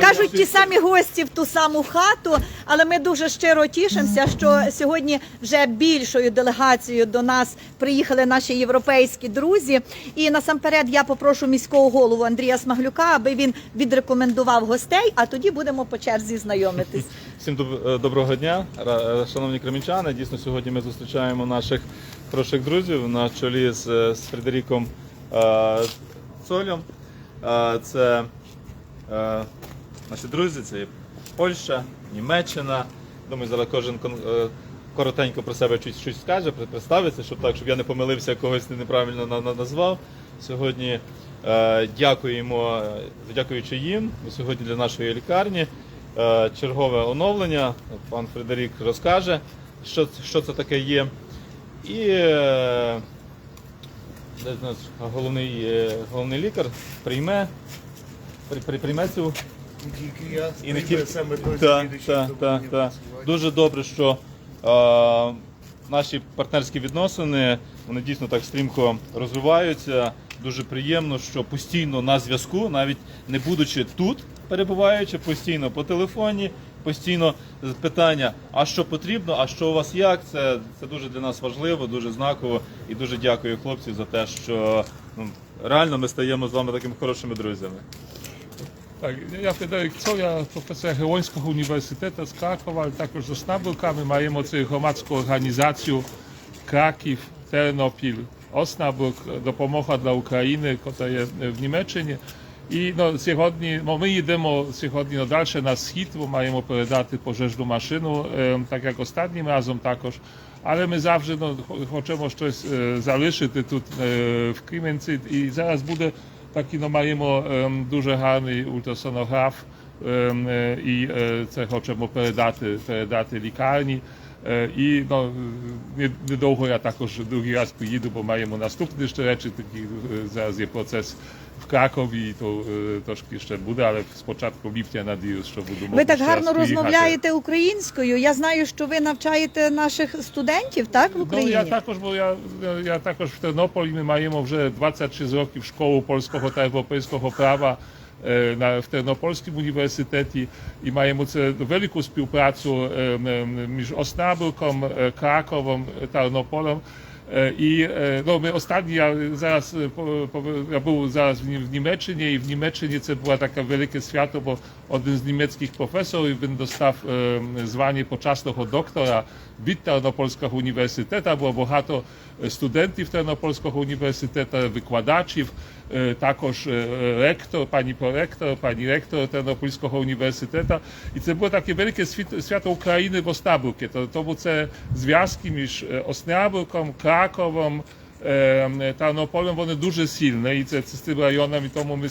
Кажуть ті самі гості в ту саму хату, але ми дуже щиро тішимося, що сьогодні вже більшою делегацією до нас приїхали наші європейські друзі. І насамперед я попрошу міського голову Андрія Смаглюка, аби він відрекомендував гостей, а тоді будемо по черзі знайомитись. Всім е, доброго дня, е, шановні кремінчани. Дійсно, сьогодні ми зустрічаємо наших хороших друзів на чолі е, з Фредеріком е, Е, Це е, наші друзі, це Польща, Німеччина. Думаю, зараз кожен коротенько про себе щось, щось скаже, представиться, щоб так, щоб я не помилився, когось неправильно на- на- назвав. Сьогодні дякуємо, дякуючи їм, сьогодні для нашої лікарні. Чергове оновлення. Пан Фредерік розкаже, що, що це таке є. І де в нас головний, е, головний лікар прийме, при, при, прийме цю і не тільки саме так, так, так, так. дуже добре, що е, наші партнерські відносини вони дійсно так стрімко розвиваються. Дуже приємно, що постійно на зв'язку, навіть не будучи тут, перебуваючи постійно по телефоні, постійно питання, а що потрібно, а що у вас як. Це, це дуже для нас важливо, дуже знаково і дуже дякую хлопці за те, що ну, реально ми стаємо з вами такими хорошими друзями. Я Федерик Цо, я професор Героїнського університету з Кракова, також з Оснабурка. Ми маємо цю громадську організацію Краків, Тернопіль, Оснабург, допомога для України, яка є в Німеччині. І ну, сьогодні ну, ми йдемо сьогодні ну, далі на схід, бо маємо передати пожежну машину, е, так як останнім разом також. Але ми завжди ну, хочемо щось е, залишити тут е, в Кременці. І зараз буде такий, ну, маємо ем, дуже гарний ультрасонограф, ем, е, і е, це хочемо передати, передати лікарні. Е, І ну, недовго я також другий раз приїду, бо маємо наступні ще речі. Такі е, зараз є процес в Кракові, то е, трошки ще буде, але спочатку липня надіюсь, що буду Ви так гарно розмовляєте українською. Я знаю, що ви навчаєте наших студентів, так в Ну, я також, бо я, я також в Тернополі ми маємо вже 26 років школу польського та європейського права на, в Тернопольському університеті і маємо це велику співпрацю між Оснабурком, е, Краковом, Тернополем. Е, І е, ну, ми останні я зараз е, по- по- я був зараз в Нім- в Німеччині, і в Німеччині це було таке велике свято, бо один з німецьких професорів він достав е, звання почесного доктора від Тернопольського університету. Було багато е, студентів Тернопольського університету, викладачів, е, також е, ректор, пані проректор, пані ректор Тернопільського університету. І це було таке велике світ- свято України в Оснабурці. То- Тому це зв'язки між е, Оснабурком, Краковом. е, Тернополем вони дуже сильні, і це, це з цим районом, і тому ми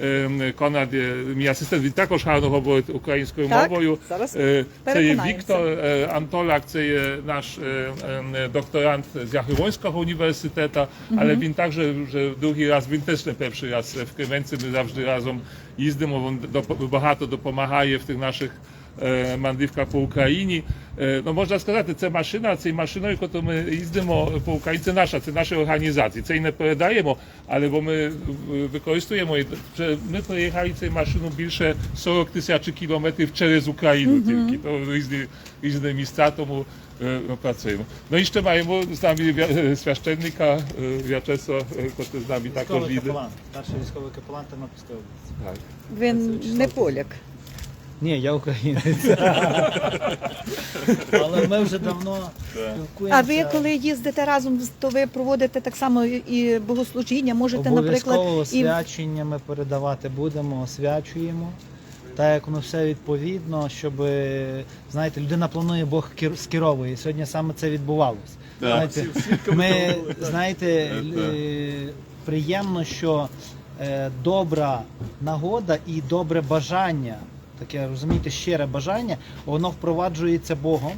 співпрацюємо також, але також з Хамбургом, професор е, Роберт Шенберг, його е, син Конрад. Ем, Конрад, є мій асистент, він також гарно говорить українською Так, мовою. зараз Е, Це є переконаємося. Віктор е, Антоляк, це є наш е, е, докторант з Яглонського університету, але він також вже другий раз, він теж не перший раз в Кременці, ми завжди разом їздимо, він доп- багато допомагає в тих наших мандрівках по Україні. Ну, можна сказати, це машина, це машиною, яку ми їздимо по Україні, це наша, це наша організація. Це і не передаємо, але бо ми використовуємо. і Ми проїхали цю машину більше 40 тисяч кілометрів через Україну тільки. То різні, різні місця, тому е, ми працюємо. Ну і ще маємо з нами вя- священника е, В'ячеслава, е, який з нами також Військовий їде. капелан, старший військовий капелан Тернопільської області. Так. Ви не поляк. Ні, я українець. Але ми вже давно спілкуємося. А ви коли їздите разом, то ви проводите так само і богослужіння, можете, наприклад, Обов'язково і свячення ми передавати будемо, освячуємо. Так як воно все відповідно, щоб знаєте, людина планує, Бог кер- скеровує. І Сьогодні саме це відбувалося. Знаєте, ми знаєте, е, приємно, що е, добра нагода і добре бажання, таке розумієте, щире бажання, воно впроваджується Богом.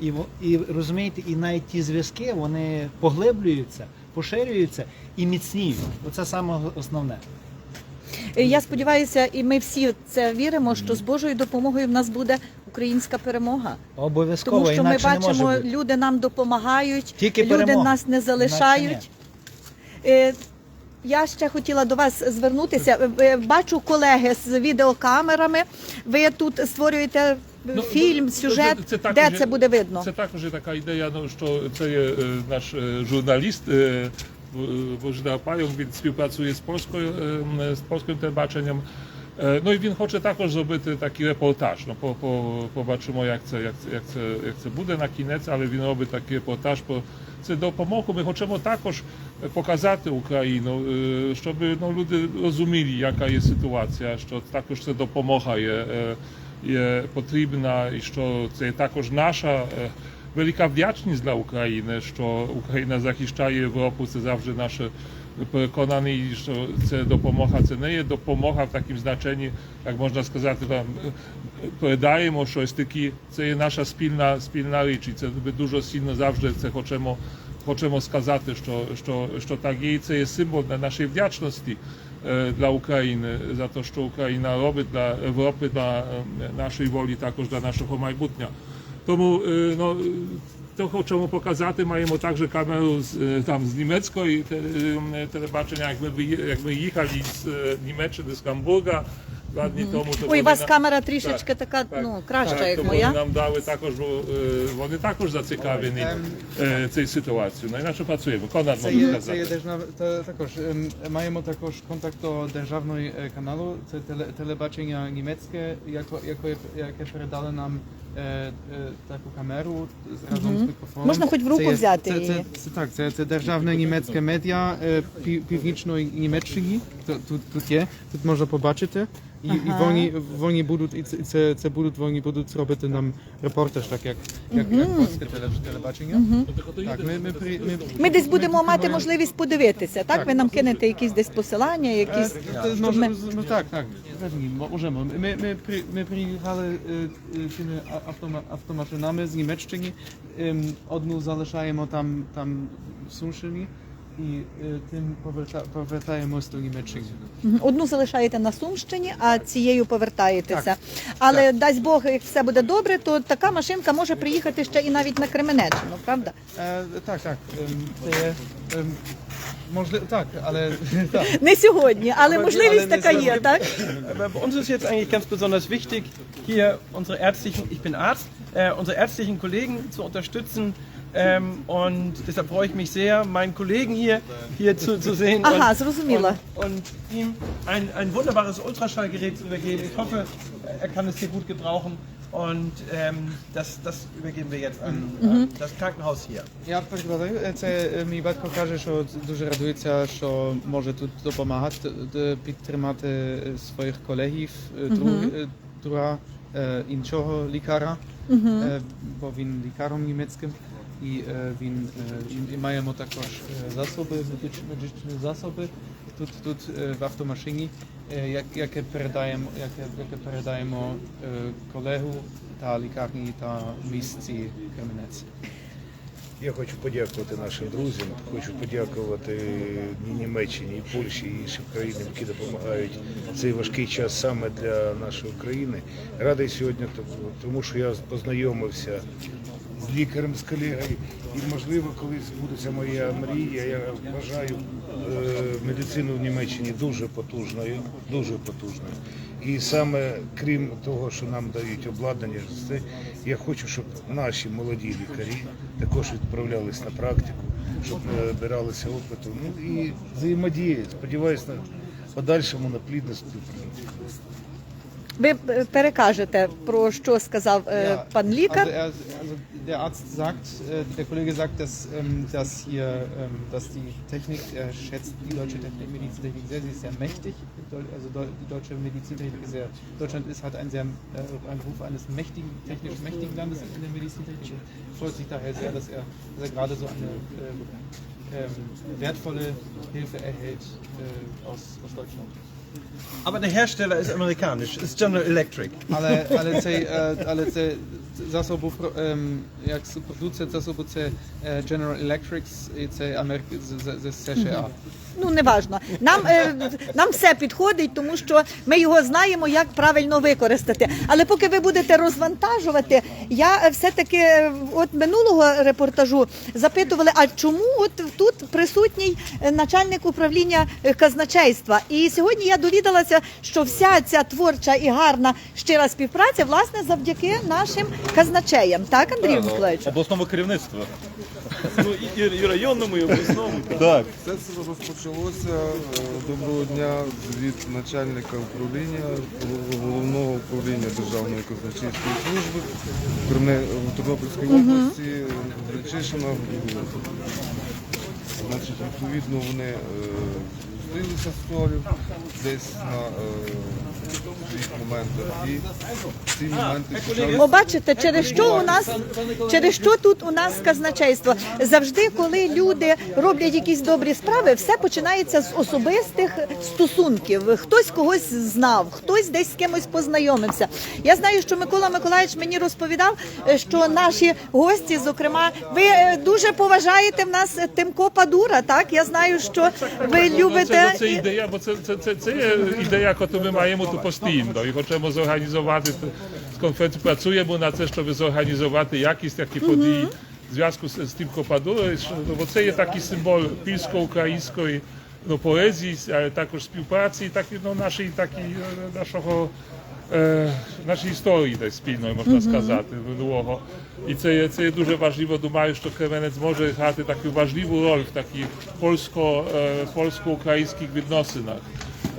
І, і розумієте, і навіть ті зв'язки вони поглиблюються, поширюються і міцніють. Оце саме основне. я сподіваюся, і ми всі в це віримо, що з Божою допомогою в нас буде українська перемога. Обов'язково, Тому що ми інакше може бачимо, люди нам допомагають, Тільки люди перемога. нас не залишають. Е, Я ще хотіла до вас звернутися. Е, Бачу колеги з відеокамерами. Ви тут створюєте Ну, фільм, ну, сюжет. це- це Де це буде видно? Це також така ідея, ну, що це є е, наш е, журналіст е, В- Божидар він співпрацює з польською е, з польським телебаченням. Е, Ну і він хоче також зробити такий репортаж. Ну, по, по, побачимо, як це, як, це, як, це, як це буде на кінець, але він робить такий репортаж про це допомогу. Ми хочемо також показати Україну, е, щоб ну, люди розуміли, яка є ситуація, що також це допомога є, е, є потрібна і що це є також наша. е, Велика вдячність для України, що Україна захищає Європу, це завжди наше переконаний, що це допомога. Це не є допомога в такому значенні, як можна сказати, там е, передаємо щось таке. Це є наша спільна спільна річ. І це ми дуже сильно завжди це хочемо, хочемо сказати, що, що, що так є. І це є символ на нашої вдячності е, для України за те, що Україна робить для Європи, для е, нашої волі, також для нашого майбутнього. Тому е, ну, to хочемо показати. Маємо також камеру з, е, там, з німецької те- е, телебачення, як ми, виї- як ми їхали з е, Німеччини, з Гамбурга два дні тому. то Ой, у вони вас на- камера трішечки Так, така, так, ну, краща, так, як то моя. Вони нам дали також, бо, е, вони також зацікавлені е, цією ситуацією. Ну, іначе працюємо. Конрад Це може є, це сказати. є держав... та- також ем, маємо також контакт до державного е, каналу. Це теле, телебачення німецьке, яко, яко, яке передали нам е, е, таку камеру з- разом з мікрофоном. Можна хоч в руку Це є- взяти Це, її. це, це, так, це, це державне німецьке медіа е, пів, північної Німеччини. Тут, тут, тут є, тут можна побачити. І, і Ага. вони, вони будуть, і це, це, це будуть, вони будуть робити нам репортаж, так як, як, як польське теле- телебачення. Так, ми, ми, при, ми, Ми десь будемо мати маємо- можливість подивитися. Так, ви нам кинете якісь десь посилання, якісь Е, щоб може, ми- ну так, так, pewnie, mo- możemy. My, my, pri, my е, тими а- автома, автомашинами з Німеччини, ем, одну залишаємо там, там в Сумщині і е, тим поверта, повертаємось до Німеччини. Одну залишаєте на Сумщині, а цією повертаєтеся. Так. Але дасть Бог, як все буде добре, то така машинка може приїхати ще і навіть на Кременеччину, правда? Е, так, так, ем, це є, ем, можливо, так, але так. Не сьогодні, але можливість але така є, так? Bei uns ist jetzt eigentlich ganz besonders wichtig, hier unsere ärztlichen, ich bin Arzt, äh, unsere ärztlichen Kollegen zu unterstützen. Ähm, und deshalb freue ich mich sehr, meinen Kollegen hier, hier zu, zu sehen Aha, und, зрозуміло. und, und ihm ein, ein wunderbares Ultraschallgerät zu übergeben. Ich hoffe, er kann es hier gut gebrauchen und ähm, das, das übergeben wir jetzt an, an das Krankenhaus hier. Я перекладаю. Це е, мій батько каже, що дуже радується, що може тут допомагати, д- підтримати е, своїх колегів, е, друг- е, друга е, іншого лікаря, е, бо він лікаром німецьким. Е, він і- маємо також засоби, медич- медичні засоби тут, тут в автомашині, як, яке передаємо, яке, передаємо колегу та лікарні та місці Кременець. Я хочу подякувати нашим друзям, хочу подякувати Німеччині, і Польщі, і іншим країнам, які допомагають в цей важкий час саме для нашої України. Радий сьогодні, тому що я познайомився з лікарем, з колегою, і можливо, колись збудеться моя мрія. Я вважаю е, медицину в Німеччині дуже потужною, дуже потужною. І саме крім того, що нам дають обладнання, я хочу, щоб наші молоді лікарі також відправлялись на практику, щоб е, набиралися опиту. Ну і взаємодії. Сподіваюся на подальшому на плідне співпрацю. Ви е, перекажете про що сказав е, Ja, пан лікар. Also, er, also der Arzt sagt, äh, der Kollege sagt, dass, ähm, dass hier, ähm, dass die Technik, er schätzt die deutsche Technik, Medizintechnik sehr, sie ist sehr mächtig. Deu- Also deu- die deutsche Medizintechnik ist sehr, Deutschland ist, hat einen sehr, äh, einen Ruf eines mächtigen, technisch mächtigen Landes in der Medizintechnik. und Freut sich daher sehr, dass er, dass er gerade so eine ähm, ähm, wertvolle Hilfe erhält äh, aus, aus Deutschland. Aber der Hersteller ist amerikanisch, ist General Electric. Ale, ale, tej, e, ale te zasobów, jak producent zasobów e, General Electric z, z, z, z, z, z, z, z, z, Ну, неважно. Нам, е, нам все підходить, тому що ми його знаємо, як правильно використати. Але поки ви будете розвантажувати, я все-таки е, от минулого репортажу запитували, а чому от тут присутній начальник управління е, казначейства? І сьогодні я довідалася, що вся ця творча і гарна щира співпраця власне завдяки нашим казначеям. Так, Андрій Миколаївич? Обласному керівництву. Ну і, і районному, і обласному. Так. Все це розпочалося е, доброго дня від начальника управління головного управління Державної казначейської служби Кремне- в Тернопільській області Гречишина. Значить, відповідно, вони е, зустрілися з солю десь на е, своїх моментах і ці моменти почали Бо бачите, через що у нас через що тут у нас казначейство? Завжди, коли люди роблять якісь добрі справи, все починається з особистих стосунків. Хтось когось знав, хтось десь з кимось познайомився. Я знаю, що Микола Миколаївич мені розповідав, е, що наші гості, зокрема, ви е, дуже поважаєте в нас Тимко Падура. Так я знаю, що ви любите. Це, це ідея, бо це, це, це, це є ідея, яку ми маємо тут постійно і хочемо зорганізувати т- з конференцією. Працюємо на це, щоб зорганізувати якісь такі події в зв'язку з, з тим Копадурою, що ну, бо це є такий символ пільсько-української ну, поезії, а також співпраці, так і ну, нашої, так і е, нашого. Е, нашої історії десь спільної, можна сказати, минулого. І це є, це є дуже важливо. Думаю, що Кременець може грати таку важливу роль в таких польсько, е, польсько-українських відносинах.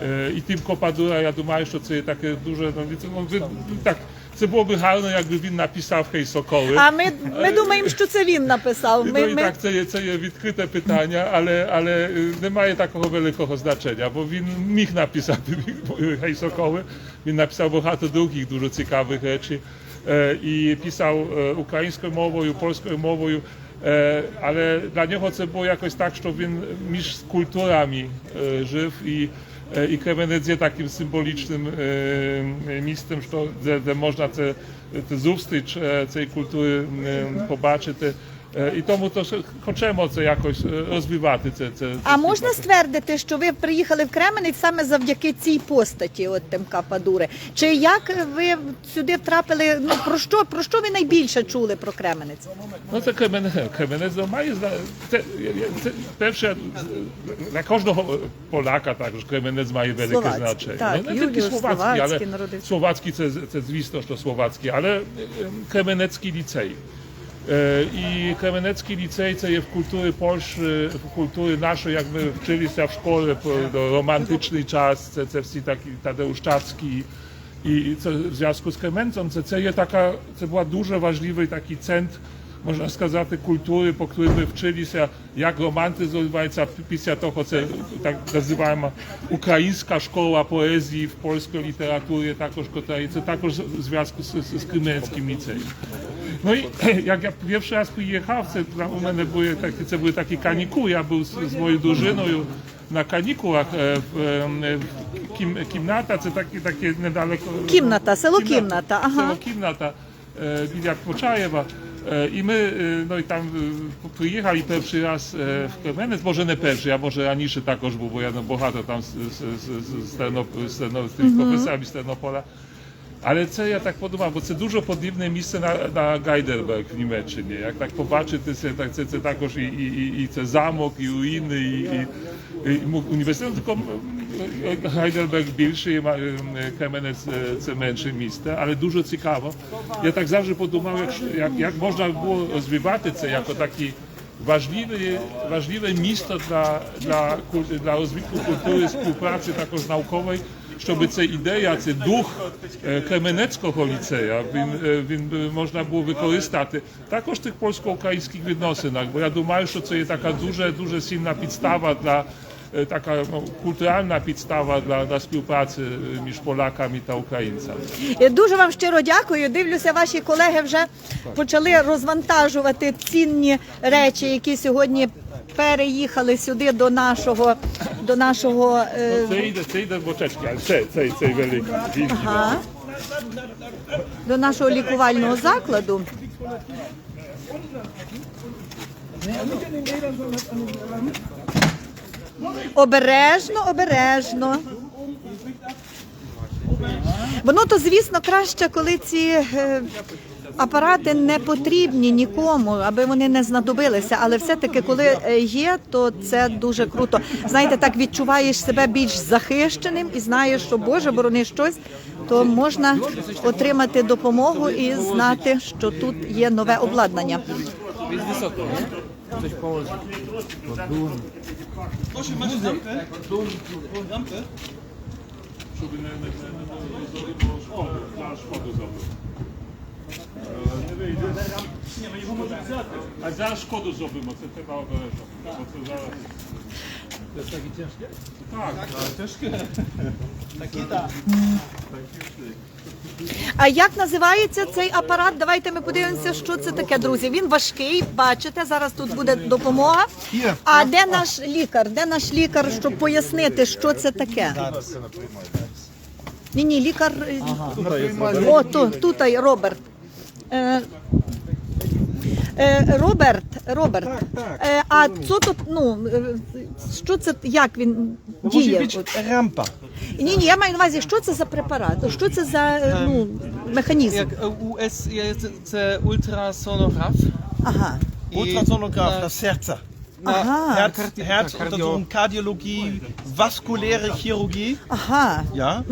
Е, і тим Копадура, я думаю, що це є таке дуже, ну, від- ну, від- так, це було б гарно, якби він написав «Хей, Соколи». А ми, ми думаємо, що це він написав. Ну Ми, і ми... так, це є, це є відкрите питання, але, але е, не має такого великого значення, бо він міг написати «Гей, Соколи», він написав багато других дуже цікавих речей е, і писав е, українською мовою, польською мовою, е, але для нього це було якось так, що він між культурами е, жив і е, і Кременець є таким symbolicznym е, місцем, що де, де можна це, це зустріч е, цієї культури е, побачити. Е, І тому то хочемо це якось е, розвивати. Це, це, А це можна співпрацю. ствердити, що ви приїхали в Кременець саме завдяки цій постаті, от Тимка Падури? Чи як ви сюди втрапили? Ну про що про що ви найбільше чули про Кременець? Ну це Кременець. Кременець має це, це перше для кожного Поляка також Кременець має велике Словацький, значення. так, Ну, не тільки словацький, Словацький але словацький це, це звісно, що словацький, але е, Кременецький ліцей. Е, І Кременецький ліцей це є в культурі Польщі, в культурі нашої, як ми вчилися в школі про до романтичний час, це, це всі такі Tadeuszczacki. І це в зв'язку з Кременцем це, це є така, це була дуже важливий такий центр, можна сказати, культури, по якій ми вчилися, як романтизм відбувається після того, це так називаємо українська школа поезії в польській літературі, також яка є, це також в зв'язку з, з, з Кременецьким ліцеєм. Ну і як я перший раз приїхав, це для- у мене були такі, це були такі канікули, я був з, з моєю дружиною на канікулах е, в, е, в кім, кімната, це такі, такі недалеко. Кімната, село Кімната, ага. Село Кімната е, біля Почаєва. Е, І ми е, ну, і там е, приїхали перший раз е, в Кременець, може не перший, а може раніше також був, бо я ну, багато там з, з, з, з, Терноп- з, Терно- з тими професорами з Тернополя. Але це я так подумав, бо це дуже подібне місце на, на Гайдерберг в Німеччині. Як так побачити, це, так, це, це також і, і, і, і це замок, і руїни, і, і, і му- університет, tylko е, Гайдерберг більший, ма- е, Кременець е, це менше місце, але дуже цікаво. Я так завжди подумав, як, як, як можна було розвивати це як такі важливе, важливе місто для, для, куль- для розвитку культури, співпраці також наукової, щоб ця ідея, цей дух е, Кременецького ліцея, він, е, він би можна було використати також в тих польсько-українських відносинах, бо я думаю, що це є така дуже, дуже сильна підстава для е, така ну, культуральна підстава для, для співпраці між поляками та українцями. Я дуже вам щиро дякую. Дивлюся, ваші колеги вже почали розвантажувати цінні речі, які сьогодні переїхали сюди до нашого до нашого. е, Це йде, це йде бочечки, але це, цей, цей великий. Ага. До нашого лікувального закладу. Обережно, обережно. Воно то, звісно, краще, коли ці е, апарати не потрібні нікому, аби вони не знадобилися. Але все-таки, коли е, є, то це дуже круто. Знаєте, так відчуваєш себе більш захищеним і знаєш, що Боже, борони щось, то можна отримати допомогу і знати, що тут є нове обладнання. Щоб не, не, не, не, не загинуло шкоду, за шкоду зробив. Е, Не вийде. Ні, ми його можемо взяти. А зараз шкоду зробимо, це треба обережно. Це зараз... Це такі тяжкі? Так, так, тяжке. А як називається цей апарат? Давайте ми подивимося, що це таке, друзі. Він важкий, бачите, зараз тут буде допомога. А де наш лікар? Де наш лікар, щоб пояснити, що це таке? Ні, ні, лікар. е, О, тут, тут Роберт. Е, е, Роберт, так, Е, а що тут, ну, е, що це, як він діє? От. rampa. Ні, ні, я маю на увазі, що це за препарат? Що це за е, ну, механізм? Jak, äh, US, це ultrasonograf. Ага. Ultrasonograf, das Herz. Aha. Herz, Kardi Herzuntersuchung, Kardiologie, vaskuläre Chirurgie. Ага. Ja.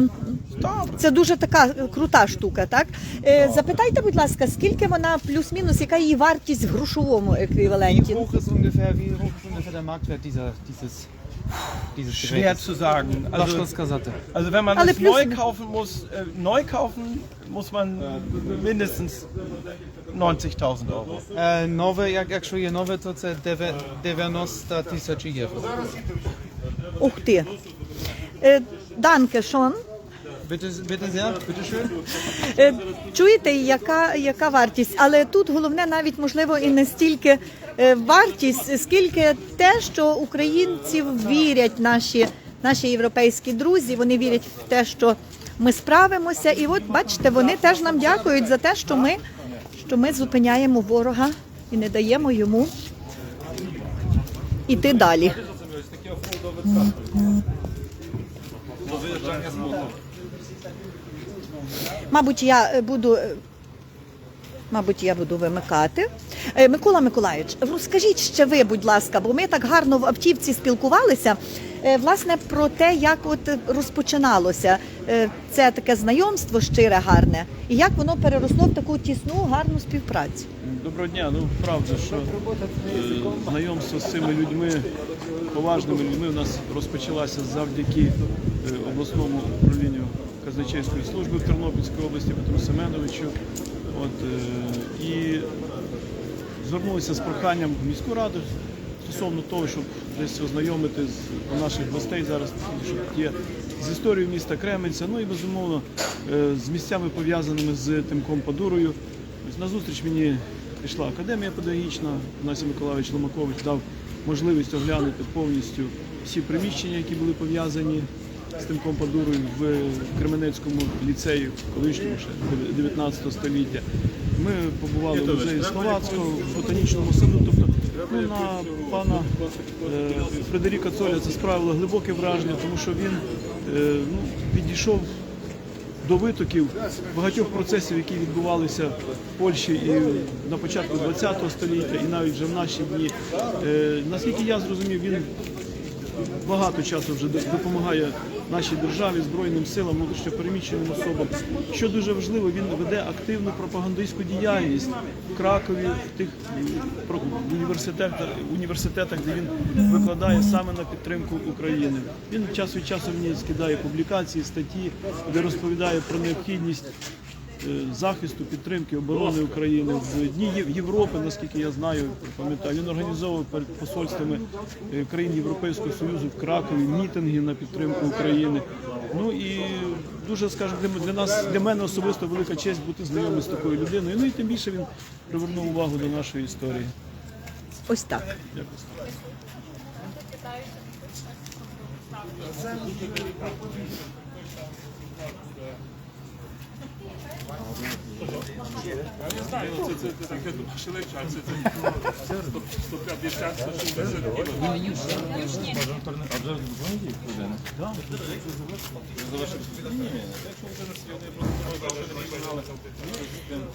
Це дуже така е, крута штука, так? Е, запитайте, будь ласка, скільки вона плюс-мінус, яка її вартість в грошовому Wie еквіваленті? hoch ist ungefähr, wie hoch ist ungefähr der Marktwert dieser, dieses, dieses Schwer Gerätes? zu sagen. Also, сказати. also wenn man Alle es plus- neu kaufen muss, äh, neu kaufen muss man mindestens 90.000 Euro. Е, нове, як, якщо є нове, то це деве- 90 тисяч євро. Ух ти. Е, Данке, Шон. Bitte, bitte sehr, bitte schön. Е, Чуєте, яка, яка вартість? Але тут головне навіть можливо і не стільки е, вартість, скільки те, що українці вірять, наші, наші європейські друзі, вони вірять в те, що ми справимося. І от бачите, вони теж нам дякують за те, що ми, що ми зупиняємо ворога і не даємо йому іти далі. Мабуть, я е, буду. Мабуть, я буду вимикати. Е, Микола Миколаївич, розкажіть ще ви, будь ласка, бо ми так гарно в автівці спілкувалися. е, Власне, про те, як от розпочиналося е, це таке знайомство щире, гарне, і як воно переросло в таку тісну, гарну співпрацю. Доброго дня. Ну правда, що знайомство з цими людьми, поважними людьми, у нас розпочалося завдяки обласному управлінню казначейської служби в Тернопільській області Петру Семеновичу. От, е, і звернулися з проханням в міську раду стосовно того, щоб десь ознайомити з наших гостей зараз, що є з історією міста Кременця, ну і безумовно е, з місцями пов'язаними з Тимком Падурою. На зустріч мені прийшла академія педагогічна, Геннадій Миколаївич Ломакович дав можливість оглянути повністю всі приміщення, які були пов'язані з Тимком Падурою в Кременецькому ліцеї, колишньому ще 19 століття. Ми побували в музеї Словацького, в ботанічному саду. Тобто ну, на пана е, Фредеріка Цоля це справило глибоке враження, тому що він е, ну, підійшов до витоків багатьох процесів, які відбувалися в Польщі і на початку ХХ століття, і навіть вже в наші дні. Е, Наскільки я зрозумів, він багато часу вже допомагає нашій державі, Збройним силам, внутрішньопереміщеним особам. Що дуже важливо, він веде активну пропагандистську діяльність в Кракові, в тих університетах, університетах, де він викладає саме на підтримку України. Він час від часу мені скидає публікації, статті, де розповідає про необхідність захисту, підтримки оборони України в дні Європи, наскільки я знаю, пам'ятаю, він організовував перед посольствами е, країн Європейського Союзу в Кракові мітинги на підтримку України. Ну і дуже скажімо, для, нас, для мене особисто велика честь бути знайомим з такою людиною. Ну і тим більше він привернув увагу до нашої історії. Ось так. Дякую. Я не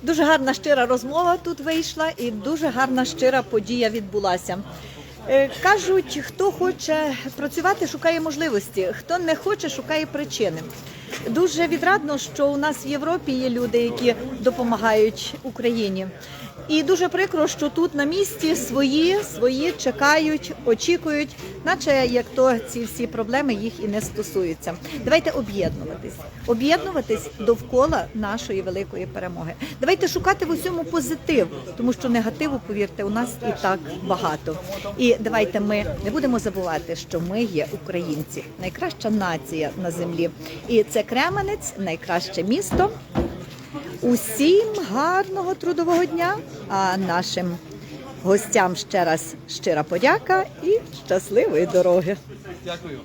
Дуже гарна щира розмова тут вийшла, і дуже гарна щира подія відбулася. Е, Кажуть, хто хоче працювати, шукає можливості, хто не хоче, шукає причини. Дуже відрадно, що у нас в Європі є люди, які допомагають Україні. І дуже прикро, що тут на місці свої, свої чекають, очікують, наче як то ці всі проблеми їх і не стосуються. Давайте об'єднуватись, об'єднуватись довкола нашої великої перемоги. Давайте шукати в усьому позитив, тому що негативу, повірте, у нас і так багато. І давайте ми не будемо забувати, що ми є українці, найкраща нація на землі. І це Кременець, найкраще місто. Усім гарного трудового дня, а нашим гостям ще раз щира подяка і щасливої дороги. Дякую.